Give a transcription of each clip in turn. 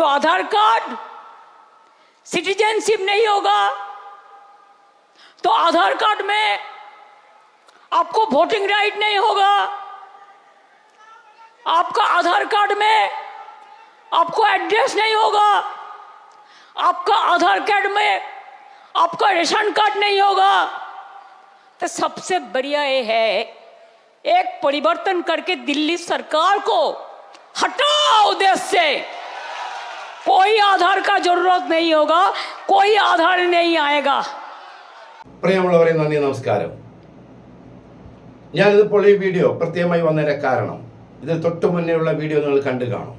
तो आधार card citizenship नहीं होगा। तो आधार कार्ड में आपको वोटिंग राइट नहीं होगा। आपका आधार कार्ड में आपको एड्रेस नहीं होगा। आपका आधार कार्ड में आपका रेशन कार्ड नहीं होगा। तो सबसे बढ़िया ये है, एक परिवर्तन करके दिल्ली सरकार को हटाओ देश से। कोई आधार का जरूरत नहीं होगा कोई आधार नहीं आएगा പ്രിയമുള്ളവരെ നന്ദി നമസ്കാരം ഞാനിതിപ്പോൾ ഈ വീഡിയോ പ്രത്യേകമായി വന്നതിൻ്റെ കാരണം ഇതിൽ തൊട്ടു മുന്നേയുള്ള വീഡിയോ നിങ്ങൾ കണ്ടു കാണും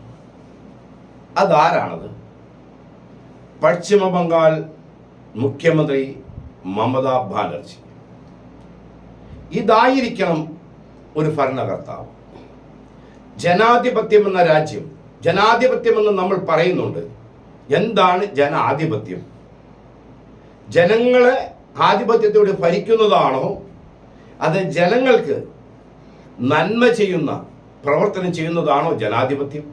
അതാരാണത് പശ്ചിമ ബംഗാൾ മുഖ്യമന്ത്രി മമതാ ബാനർജി ഇതായിരിക്കണം ഒരു ഭരണകർത്താവ് ജനാധിപത്യം എന്ന രാജ്യം ജനാധിപത്യം എന്ന് നമ്മൾ പറയുന്നുണ്ട്. എന്താണ് ജനാധിപത്യം? ജനങ്ങളെ ആധിപത്യത്തോടെ ഭരിക്കുന്നതാണോ? അത് ജനങ്ങൾക്ക് നന്മ ചെയ്യുന്ന പ്രവർത്തനം ചെയ്യുന്നതാണോ ജനാധിപത്യം?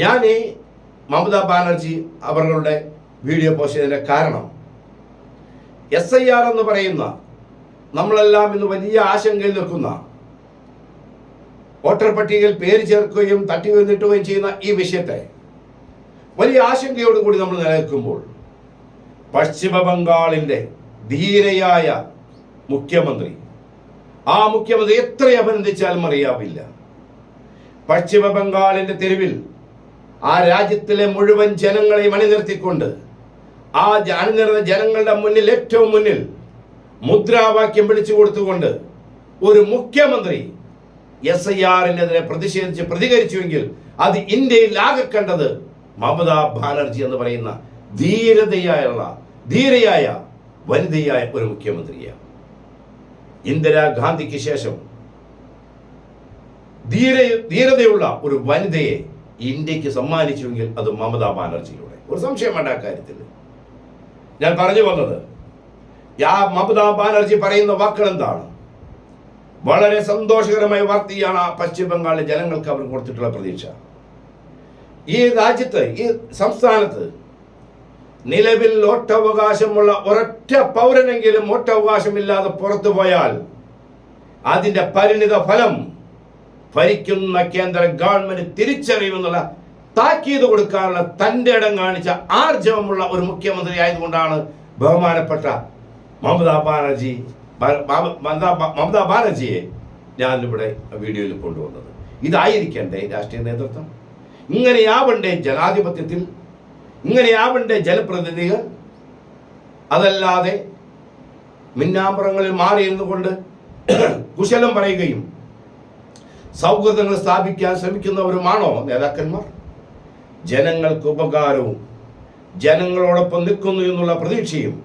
ഞാൻ ഈ മമതാ ബാനർജി അവരുടെ വീഡിയോ പോസ്റ്റ് ചെയ്തതിന്റെ കാരണം എസ് ഐ ആർ എന്ന് പറയുന്ന നമ്മളെല്ലാം ഇന്ന് വലിയ ആശങ്കയിൽ നിൽക്കുന്ന വോട്ടർ പട്ടികയിൽ പേര് ചേർക്കുകയും തട്ടി നീട്ടുകയും ചെയ്യുന്ന ഈ വിഷയത്തെ വലിയ ആശങ്കയോടുകൂടി നമ്മൾ നിലനിൽക്കുമ്പോൾ പശ്ചിമ ബംഗാളിന്റെ ധീരയായ മുഖ്യമന്ത്രി ആ മുഖ്യമന്ത്രി എത്ര അഭിനന്ദിച്ചാലും അറിയാവില്ല. പശ്ചിമ ബംഗാളിന്റെ തെരുവിൽ ആ രാജ്യത്തിലെ മുഴുവൻ ജനങ്ങളെയും അണിനിർത്തിക്കൊണ്ട് ആ അണിനിർന്ന ജനങ്ങളുടെ മുന്നിൽ ഏറ്റവും മുന്നിൽ മുദ്രാവാക്യം വിളിച്ചു കൊടുത്തുകൊണ്ട് ഒരു മുഖ്യമന്ത്രി എസ് ഐ ആറിനെതിരെ പ്രതിഷേധിച്ച് പ്രതികരിച്ചുവെങ്കിൽ അത് ഇന്ത്യയിൽ ആകെ കണ്ടത് മമതാ ബാനർജി എന്ന് പറയുന്ന ധീരതയായുള്ള ധീരയായ വനിതയായ ഒരു മുഖ്യമന്ത്രിയാണ്. ഇന്ദിരാഗാന്ധിക്ക് ശേഷം ധീര ധീരതയുള്ള ഒരു വനിതയെ ഇന്ത്യയ്ക്ക് സമ്മാനിച്ചുവെങ്കിൽ അത് മമതാ ബാനർജിയിലൂടെ ഒരു സംശയം വേണ്ട കാര്യത്തിൽ. ഞാൻ പറഞ്ഞു വന്നത് ആ മമതാ ബാനർജി പറയുന്ന വാക്കുകൾ എന്താണ് വളരെ സന്തോഷകരമായ വാർത്തയാണ് പശ്ചിമ ബംഗാളിലെ ജനങ്ങൾക്ക് അവർ കൊടുത്തിട്ടുള്ള പ്രതീക്ഷ. ഈ രാജ്യത്ത് ഈ സംസ്ഥാനത്ത് നിലവിൽ വോട്ടവകാശമുള്ള ഒരൊറ്റ പൗരനെങ്കിലും വോട്ടവകാശമില്ലാതെ പുറത്തു പോയാൽ അതിന്റെ പരിണിത ഫലം ഭരിക്കുന്ന കേന്ദ്ര ഗവൺമെന്റ് തിരിച്ചറിയുമെന്നുള്ള താക്കീത് കൊടുക്കാനുള്ള തന്റെ ഇടം കാണിച്ച ആർജവമുള്ള ഒരു മുഖ്യമന്ത്രി ആയതുകൊണ്ടാണ് ബഹുമാനപ്പെട്ട മമതാ ബാനർജി മമതാ ബാനർജിയെ ഞാനിവിടെ വീഡിയോയിൽ കൊണ്ടുവന്നത്. ഇതായിരിക്കണ്ടേ രാഷ്ട്രീയ നേതൃത്വം? ഇങ്ങനെയാവണ്ടേ ജനാധിപത്യത്തിൽ? ഇങ്ങനെയാവണ്ടേ ജനപ്രതിനിധികൾ? അതല്ലാതെ മിന്നാമ്പുറങ്ങളിൽ മാറി നിന്നുകൊണ്ട് കുശലം പറയുകയും സൗഹൃദങ്ങൾ സ്ഥാപിക്കാൻ ശ്രമിക്കുന്നവരുമാണോ നേതാക്കന്മാർ? ജനങ്ങൾക്ക് ഉപകാരവും ജനങ്ങളോടൊപ്പം നിൽക്കുന്നു എന്നുള്ള പ്രതീക്ഷയും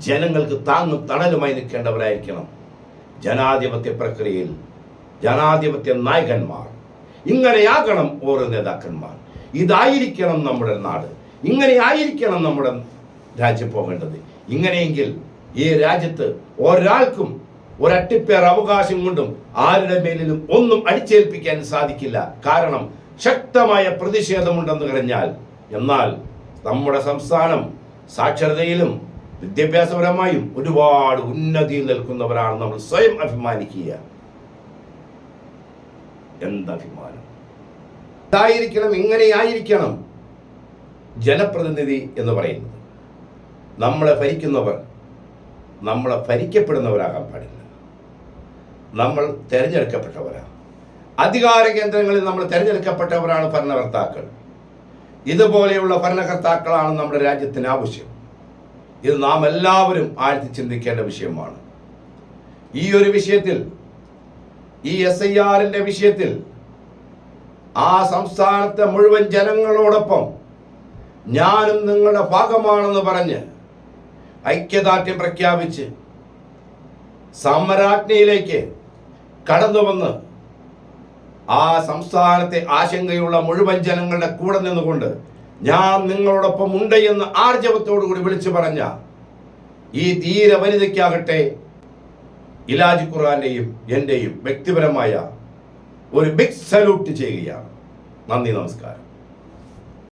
ജനങ്ങൾക്ക് താങ്ങും തണലുമായി നിൽക്കേണ്ടവരായിരിക്കണം. ജനാധിപത്യ പ്രക്രിയയിൽ ജനാധിപത്യ നായകന്മാർ. ഇങ്ങനെയാകണം ഓരോ നേതാക്കന്മാർ. ഇതായിരിക്കണം നമ്മുടെ നാട്. ഇങ്ങനെയായിരിക്കണം നമ്മുടെ രാജ്യം പോകേണ്ടത്. ഇങ്ങനെയെങ്കിൽ ഈ രാജ്യത്ത് ഒരാൾക്കും ഒരട്ടിപ്പേർ അവകാശം കൊണ്ടും ആരുടെ മേലിലും ഒന്നും അടിച്ചേൽപ്പിക്കാൻ സാധിക്കില്ല. കാരണം ശക്തമായ പ്രതിഷേധമുണ്ടെന്ന് കഴിഞ്ഞാൽ എന്നാൽ നമ്മുടെ സംസ്ഥാനം സാക്ഷരതയിലും വിദ്യാഭ്യാസപരമായും ഒരുപാട് ഉന്നതിയിൽ നിൽക്കുന്നവരാണ് നമ്മൾ സ്വയം അഭിമാനിക്കുക. എന്തഭിമാനം? ഇതായിരിക്കണം ഇങ്ങനെയായിരിക്കണം ജനപ്രതിനിധി എന്ന് പറയുന്നത്. നമ്മളെ ഭരിക്കുന്നവർ നമ്മളെ ഭരിക്കപ്പെടുന്നവരാകാൻ പാടില്ല. നമ്മൾ തിരഞ്ഞെടുക്കപ്പെട്ടവരാണ്. അധികാര കേന്ദ്രങ്ങളിൽ നമ്മൾ തിരഞ്ഞെടുക്കപ്പെട്ടവരാണ് ഭരണകർത്താക്കൾ. ഇതുപോലെയുള്ള ഭരണകർത്താക്കളാണ് നമ്മുടെ രാജ്യത്തിന് ആവശ്യം. ഇത് നാം എല്ലാവരും ആഴ്ത്തി ചിന്തിക്കേണ്ട വിഷയമാണ്. ഈ ഒരു വിഷയത്തിൽ ഈ എസ് ഐ ആറിന്റെ വിഷയത്തിൽ ആ സംസ്ഥാനത്തെ മുഴുവൻ ജനങ്ങളോടൊപ്പം ഞാനും നിങ്ങളുടെ ഭാഗമാണെന്ന് പറഞ്ഞ് ഐക്യദാർഢ്യം പ്രഖ്യാപിച്ച് സമരാജ്ഞയിലേക്ക് കടന്നു വന്ന് ആ സംസ്ഥാനത്തെ ആശങ്കയുള്ള മുഴുവൻ ജനങ്ങളുടെ കൂടെ നിന്നുകൊണ്ട് ഞാൻ നിങ്ങളോടൊപ്പം ഉണ്ട് എന്ന് ആർജവത്തോടു കൂടി വിളിച്ചു പറഞ്ഞ ഈ ധീര വനിതയ്ക്കാകട്ടെ ഇലാജ് ഖുറാന്റെയും എന്റെയും വ്യക്തിപരമായ ഒരു ബിഗ് സല്യൂട്ട് ചെയ്യുകയാണ്. നന്ദി നമസ്കാരം.